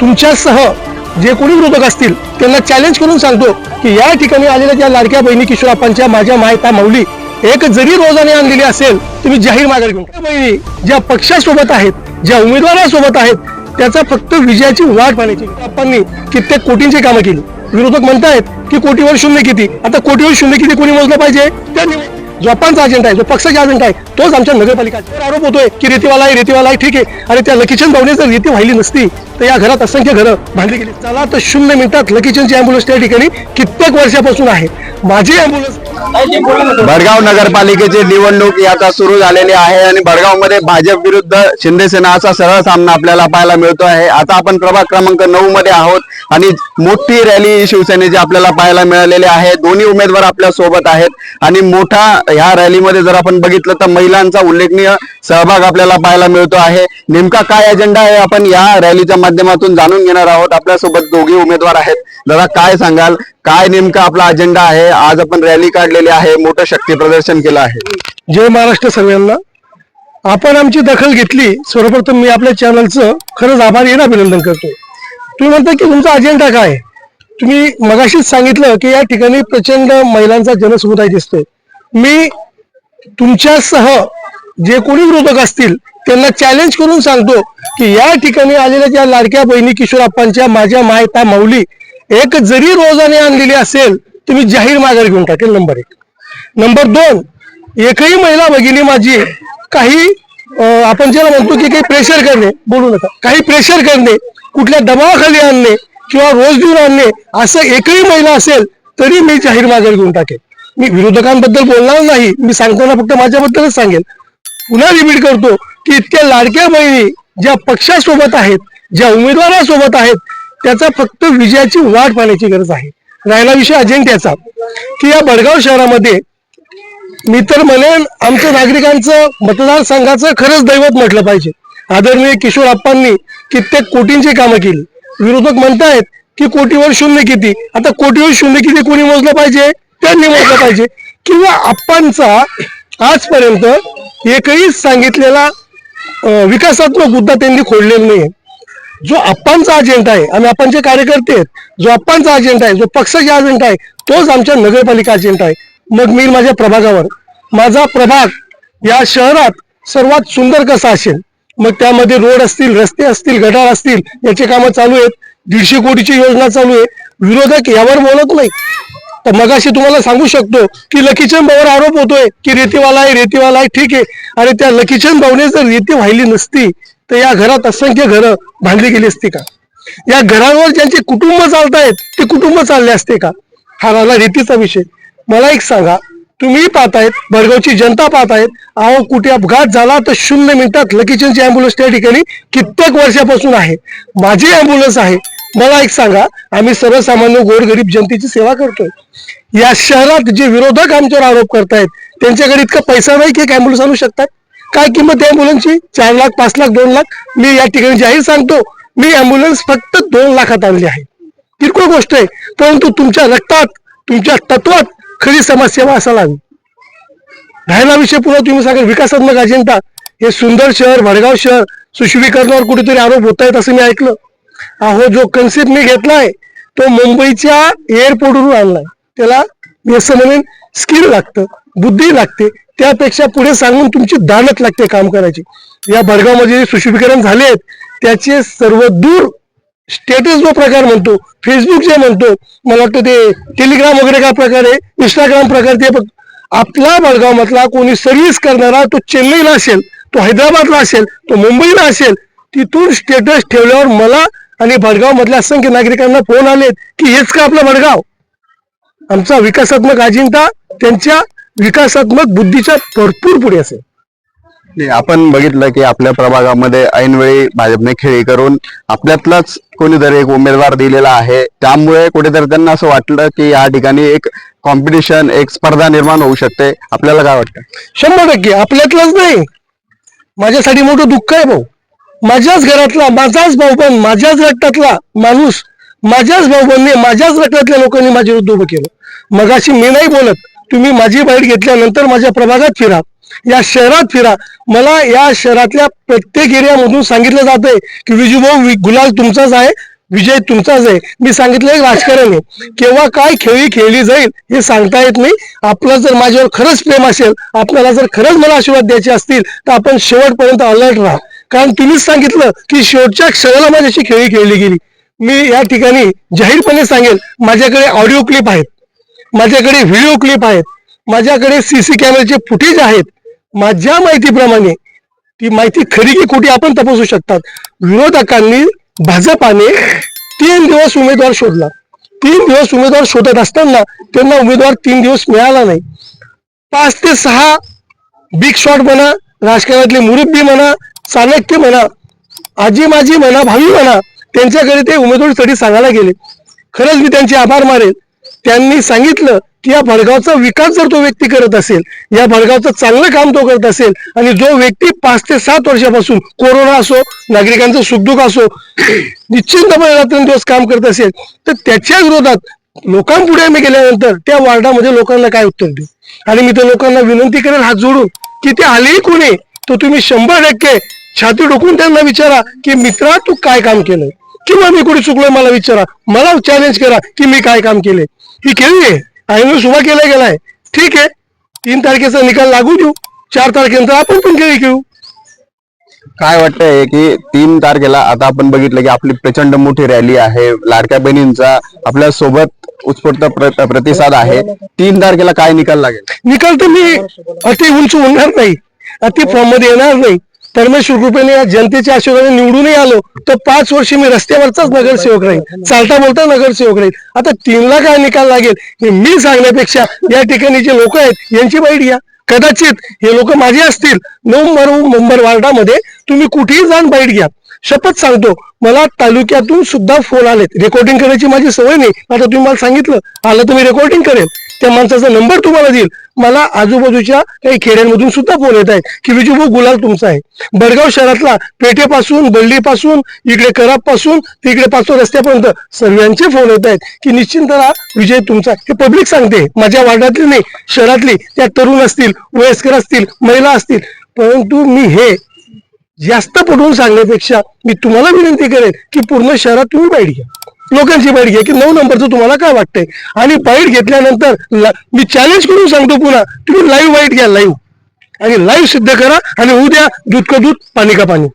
तुमच्यासह जे कोणी विरोधक असतील त्यांना चॅलेंज करून सांगतो की या ठिकाणी आलेल्या ज्या लाडक्या बहिणी किशोरापांच्या माझ्या मायता माऊली एक जरी रोजाने आणलेली असेल तुम्ही जाहीर माघार घेऊन बहिणी ज्या पक्षासोबत आहेत ज्या उमेदवारासोबत आहेत त्याचा फक्त विजयाची वाट पाहण्याची आपण कित्येक कोटींची कामं केली. विरोधक म्हणतायत की कोटीवर शून्य किती? आता कोटीवर शून्य किती कोणी मोजलं पाहिजे? त्या जपानचा आपणचा आहे जो पक्षाचा अजेंडा आहे तोच आमच्या नगरपालिका आरोप होतोय की रीतीवाला आहे रीतीवाला आहे ठीक आहे. आणि त्या लकीचंद भावने जर रीती व्हायली नसती तर या घरात असंख्य घरं बांधली गेली. चला तर शून्य मिनिटात लकीचंदची अँब्युलन्स त्या ठिकाणी कित्येक वर्षापासून आहे. माझी अँब्युलन्स भडगाव नगरपालिकेची निवडणूक आता सुरू झालेली आहे आणि भडगावमध्ये भाजप विरुद्ध शिंदेसेना असा सरळ सामना आपल्याला पाहायला मिळतो आहे. आता आपण प्रभाग क्रमांक नऊ मध्ये आहोत आणि मोठी रॅली शिवसेनेची आपल्याला पाहायला मिळालेली आहे. दोन्ही उमेदवार आपल्यासोबत आहेत आणि मोठा ह्या रॅलीमध्ये जर आपण बघितलं तर महिलांचा उल्लेखनीय सहभाग आपल्याला पाहायला मिळतो आहे. नेमका काय एजेंडा आहे आपण या रॅलीच्या माध्यमातून जाणून घेणार आहोत. आपल्यासोबत दोघे उमेदवार आहेत. दादा काय सांगाल? काय नेमका आपला अजेंडा आहे? आज आपण रॅली काढलेली आहे मोठं शक्ती प्रदर्शन केलं आहे. जय महाराष्ट्र सर्वांना आपण आमची दखल घेतली. सर्वप्रथम मी आपल्या चॅनलचं खरंच आभारी येणं अभिनंदन करतो. तुम्ही म्हणता की तुमचा अजेंडा काय? तुम्ही मगाशीच सांगितलं की या ठिकाणी प्रचंड महिलांचा जनसमुदाय दिसतोय. मी तुमच्यासह जे कोणी विरोधक असतील त्यांना चॅलेंज करून सांगतो की या ठिकाणी आलेल्या ज्या लाडक्या बहिणी किशोर आप्पांच्या माझ्या मायता माऊली एक जरी रोजाने आणलेली असेल तुम्ही जाहीर माघार घेऊन टाकेल नंबर एक. नंबर दोन एकही महिला भगिनी माझी काही आपण ज्याला म्हणतो की काही प्रेशर करणे बोलू नका. काही प्रेशर करणे कुठल्या दबावाखाली आणणे किंवा रोज देऊन आणणे असं एकही महिला असेल तरी मी जाहीर माघार घेऊन टाकेल. मी विरोधकांबद्दल बोलणार नाही मी सांगताना फक्त माझ्याबद्दलच सांगेल. पुन्हा रिपीट करतो की इतक्या लाडक्या बहिणी ज्या पक्षासोबत आहेत ज्या उमेदवारासोबत आहेत त्याचा फक्त विजयाची वाट पाहण्याची गरज आहे. राहिला विषय अजेंड्याचा की या बडगाव शहरामध्ये मी तर म्हणेन आमच्या नागरिकांचं मतदारसंघाचं खरंच दैवत म्हटलं पाहिजे. आदरणीय किशोर आप्पांनी कित्येक कोटींची कामं केली. विरोधक म्हणतायत की कोटीवर शून्य किती? आता कोटीवर शून्य किती कोणी मोजलं पाहिजे? त्यांनी मोजलं पाहिजे. किंवा आप्पांचा आजपर्यंत एकही सांगितलेला विकासात्मक मुद्दा त्यांनी खोडलेला नाही जो आप्पांचा अजेंडा आहे आणि आपण जे कार्यकर्ते आहेत जो आप्पांचा अजेंडा आहे जो पक्षाचा अजेंडा आहे तोच आमच्या नगरपालिका अजेंडा आहे. मग मी माझ्या प्रभागावर माझा प्रभाग या शहरात सर्वात सुंदर कसा असेल? मग त्यामध्ये रोड असतील रस्ते असतील गटार असतील याचे कामं चालू आहेत. दीडशे कोटीची योजना चालू आहे. विरोधक यावर बोलत नाही. तर मगाशी तुम्हाला सांगू शकतो की लकीचंद भाऊवर आरोप होतोय की रेतीवाला आहे रेतीवाला आहे ठीक आहे. आणि त्या लकीचंद भाऊने जर रेती व्हायली नसती तर या घरात असंख्य घरं बांधली गेली असती का? या घरांवर ज्यांचे कुटुंब चालतायत ते कुटुंब चालले असते का? हा राहिला रीतीचा विषय. मला एक सांगा तुम्ही पाहतायत भडगावची जनता पाहतायत अहो कुठे अपघात झाला तर शून्य मिनिटात लकीचंदची अँब्युलन्स त्या ठिकाणी कित्येक वर्षापासून आहे. माझी अँब्युलन्स आहे. मला एक सांगा आम्ही सर्वसामान्य गोरगरीब जनतेची सेवा करतोय. या शहरात जे विरोधक आमच्यावर आरोप करतायत त्यांच्याकडे इतका पैसा नाही की एक अँब्युलन्स आणू शकतात? काय किंमत आहे अँब्युलन्सची चार लाख पाच लाख दोन लाख? मी या ठिकाणी जाहीर सांगतो मी अँब्युलन्स फक्त दोन लाखात आणली आहे. किरकोळ गोष्ट आहे परंतु तुमच्या रक्तात तुमच्या तत्वात खरी समाजसेवा असायला हवी. राहिला विषय पुन्हा तुम्ही सांगा विकासात्मक अजेंडा हे सुंदर शहर भडगाव शहर सुशुभीकरणावर कुठेतरी आरोप होत आहेत असं मी ऐकलं. अहो जो कन्सेप्ट मी घेतलाय तो मुंबईच्या एअरपोर्टवरून आणलाय. त्याला मी असं म्हणेन स्किल लागतं. बुद्धी लागते त्यापेक्षा पुढे सांगून तुमची दानत लागते काम करायची. या भडगावमध्ये जे सुशोभीकरण झाले आहेत त्याचे सर्व दूर स्टेटस जो प्रकार म्हणतो फेसबुक जे म्हणतो मला वाटतं ते टेलिग्राम वगैरे काय प्रकार आहे इंस्टाग्राम प्रकार ते आपला बडगाव मधला कोणी सर्व्हिस करणारा तो चेन्नईला असेल तो हैदराबादला असेल तो मुंबईला असेल तिथून स्टेटस ठेवल्यावर मला आणि भडगाव मधल्या असंख्य नागरिकांना फोन आलेत की हेच का आपलं भडगाव? आमचा विकासात्मक अजिंठा त्यांच्या विकासात्मक बुद्धीच्या भरपूर पुढे असेल. नाही, आपण बघितलं की आपल्या प्रभागामध्ये ऐनवेळी भाजपने खेळी करून आपल्यातलाच कोणीतरी एक उमेदवार दिलेला आहे. त्यामुळे कुठेतरी त्यांना असं वाटलं की या ठिकाणी एक कॉम्पिटिशन एक स्पर्धा निर्माण होऊ शकते. आपल्याला काय वाटतं? शंभर टक्के. आपल्यातलंच नाही. माझ्यासाठी मोठं दुःख आहे भाऊ. माझ्याच घरातला माझाच भाऊ पण माझ्याच रक्तातला माणूस माझ्याच भाऊ बनणे माझ्याच रक्तातल्या लोकांनी माझ्या विरुद्ध उभं केलं. मगाशी मी नाही बोलत. तुम्ही माझी बाईट घेतल्यानंतर माझ्या प्रभागात फिरा. या शहरात फिरा. मला या शहरातल्या प्रत्येक एरियामधून सांगितलं जातंय की विजूभाऊ गुलाल तुमचाच आहे विजय तुमचाच आहे. मी सांगितलं राजकारण आहे. केव्हा काय खेळी खेळली जाईल हे सांगता येत नाही. आपलं जर माझ्यावर खरंच प्रेम असेल आपल्याला जर खरंच मला आशीर्वाद द्यायचे असतील तर आपण शेवटपर्यंत अलर्ट राहा. कारण तुम्हीच सांगितलं की शेवटच्या क्षणाला माझ्याशी खेळी खेळली गेली. मी या ठिकाणी जाहीरपणे सांगेल माझ्याकडे ऑडिओ क्लिप आहेत. माझ्याकडे व्हिडिओ क्लिप आहेत. माझ्याकडे सीसी कॅमेराचे फुटेज आहेत. माझ्या माहितीप्रमाणे ती माहिती खरी की खोटी आपण तपासू शकतात. विरोधकांनी भाजपाने तीन दिवस उमेदवार शोधला. तीन दिवस उमेदवार शोधत असताना त्यांना उमेदवार तीन दिवस मिळाला नाही. पाच ते सहा बिग शॉट म्हणा राजकारणातले मुरब्बी म्हणा चाणक्य म्हणा आजी माझी म्हणा भावी म्हणा त्यांच्याकडे ते उमेदवारीसाठी सांगायला गेले. खरंच मी त्यांचे आभार मारेल त्यांनी सांगितलं की या भडगावचा विकास जर तो व्यक्ती करत असेल या भडगावचं चांगलं काम तो करत असेल आणि जो व्यक्ती पाच ते सात वर्षापासून कोरोना असो नागरिकांचं सुखदुःख असो निश्चिंतपणे रात्रंदिवस काम करत असेल तर त्याच्या विरोधात लोकांपुढे आम्ही गेल्यानंतर त्या वार्डामध्ये लोकांना काय उत्तर देऊ? आणि मी तर लोकांना विनंती करेन हात जोडून की ते आलेही कोणी तर तुम्ही शंभर टक्के छाती डोकून त्यांना विचारा की मित्रा तू काय काम केलंय किंवा मी कुठे चुकलो मला विचारा मला चॅलेंज करा की मी काय काम केले? ही खेळी आहे. सुभा केला गेलाय. ठीक आहे. तीन तारखेचा निकाल लागू देऊ. चार तारखेनंतर आपण पण खेळी खेळू. काय वाटतंय की तीन तारखेला आता आपण बघितलं की आपली प्रचंड मोठी रॅली आहे. लाडक्या बहिणींचा आपल्यासोबत उत्स्फूर्त प्र- प्रतिसाद आहे. तीन तारखेला काय निकाल लागेल? निकाल तर मी अति उंच होणार नाही. अति फॉर्ममध्ये येणार नाही. परमेश्वर कृपेने या जनतेच्या आशीर्वादाने निवडूनही आलो तर पाच वर्ष मी रस्त्यावरचाच नगरसेवक राहील चालता बोलता नगरसेवक राहील आता तीनला काय निकाल लागेल हे मी सांगण्यापेक्षा या ठिकाणी जे लोक आहेत यांची बाईट घ्या. कदाचित हे लोक माझे असतील. नऊ नंबर वार्डामध्ये तुम्ही कुठेही जाऊन बाईट घ्या. शपथ सांगतो मला तालुक्यातून सुद्धा फोन आलेत. रेकॉर्डिंग करायची माझी सवय नाही. आता तुम्ही मला सांगितलं आलं तर मी रेकॉर्डिंग करेल. त्या माणसाचा नंबर तुम्हाला देईल. मला आजूबाजूच्या काही खेड्यांमधून सुद्धा फोन येत आहेत की विजूभाऊ गुलाल तुमचा आहे. बडगाव शहरातला पेठेपासून बल्लीपासून इकडे कराडपासून तिकडे पाचो रस्त्यापर्यंत सर्वांचे फोन येत आहेत की निश्चिंत राहा विजय तुमचा हे पब्लिक सांगते. माझ्या वार्डातली नाही शहरातली. त्या तरुण असतील वयस्कर असतील महिला असतील. परंतु मी हे जास्त पटवून सांगण्यापेक्षा मी तुम्हाला विनंती करेन की पूर्ण शहरात तुम्ही बाईट घ्या लोकांची बाईट घ्या की नऊ नंबरचं तुम्हाला काय वाटतंय? आणि बाईट घेतल्यानंतर मी चॅलेंज करून सांगतो पुन्हा. तुम्ही लाईव्ह बाईट घ्या लाईव्ह आणि लाईव्ह सिद्ध करा आणि उद्या दूध का दूध पाणी का पाणी.